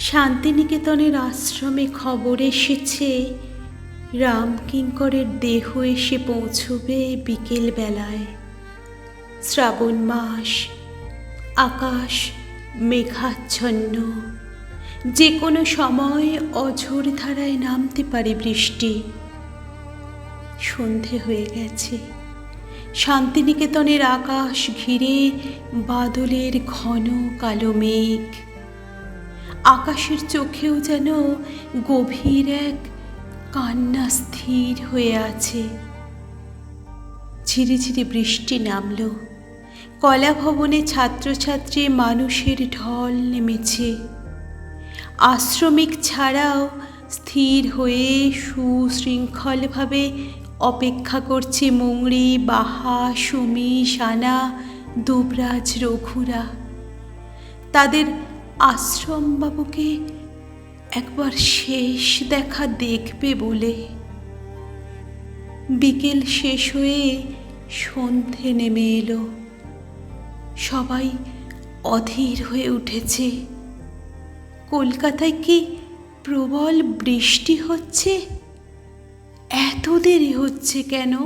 শান্তিনিকেতনের আশ্রমে খবর এসেছে, রামকিঙ্করের দেহ এসে পৌঁছবে বিকেল বেলায় শ্রাবণ মাস, আকাশ মেঘাচ্ছন্ন। যে কোনো সময় অঝোর ধারায় নামতে পারে বৃষ্টি। সন্ধে হয়ে গেছে। শান্তিনিকেতনের আকাশ ঘিরে বাদলের ঘন কালো মেঘ। আকাশের চোখেও যেন গভীর এক কান্না স্থির হয়ে আছে। ঝিরিঝিরি বৃষ্টি নামল। কলা ভবনে ছাত্রছাত্রী মানুষের ঢল নেমেছে। আশ্রমিক ছাড়াও স্থির হয়ে সুশৃঙ্খলভাবে অপেক্ষা করছে মুংড়ি, বাহা, সুমি, সানা, দুবরাজ, রঘুরা। তাদের আশ্রমবাবুকে একবার শেষ দেখা দেখবে বলে। বিকেল শেষ হয়ে সন্ধে নেমে এলো। সবাই অধীর হয়ে উঠেছে। কলকাতায় কি প্রবল বৃষ্টি হচ্ছে? এত দেরি হচ্ছে কেন?